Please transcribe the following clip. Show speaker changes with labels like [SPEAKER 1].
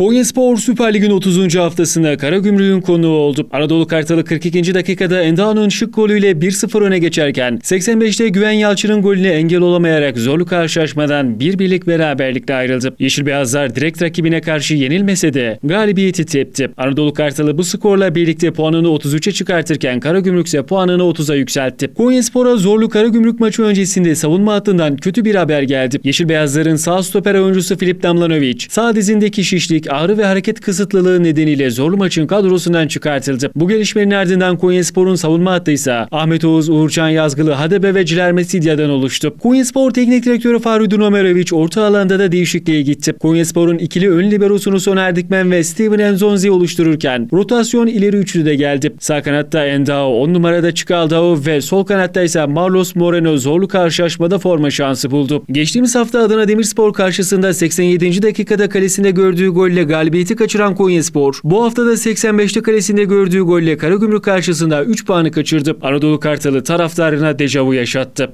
[SPEAKER 1] Konyaspor Süper Lig'in 30. haftasında Karagümrük'ün konuğu oldu. Anadolu Kartalı 42. dakikada Endao'nun şık golüyle 1-0 öne geçerken 85'te Güven Yalçın'ın golüne engel olamayarak zorlu karşılaşmadan bir birlik beraberlikle ayrıldı. Yeşil Beyazlar direkt rakibine karşı yenilmese de galibiyeti tepti. Anadolu Kartalı bu skorla birlikte puanını 33'e çıkartırken Karagümrük ise puanını 30'a yükseltti. Konyaspor'a zorlu Karagümrük maçı öncesinde savunma hattından kötü bir haber geldi. Yeşil Beyazların sağ stoper oyuncusu Filip Damlanovic sağ dizindeki şişlik, ağrı ve hareket kısıtlılığı nedeniyle zorlu maçın kadrosundan çıkartıldı. Bu gelişmenin ardından Konyaspor'un savunma hattı ise Ahmet Oğuz, Uğurcan Yazgılı, Hadebe ve Cilerme Sidya'dan oluştu. Konyaspor Teknik Direktörü Farudin Ömerovic orta alanda da değişikliğe gitti. Konyaspor'un ikili ön liberosunu Soner Dikmen ve Steven Enzonzi oluştururken rotasyon ileri üçlü de geldi. Sağ kanatta Endao, 10 numarada Çikaldao ve sol kanatta ise Marlos Moreno zorlu karşılaşmada forma şansı buldu. Geçtiğimiz hafta Adana Demirspor karşısında 87. dakikada kalesinde gördüğü golle galibiyeti kaçıran Konyaspor, bu hafta da 85'te kalesinde gördüğü golle Karagümrük karşısında 3 puanı kaçırdı. Anadolu Kartalı taraftarına dejavu yaşattı.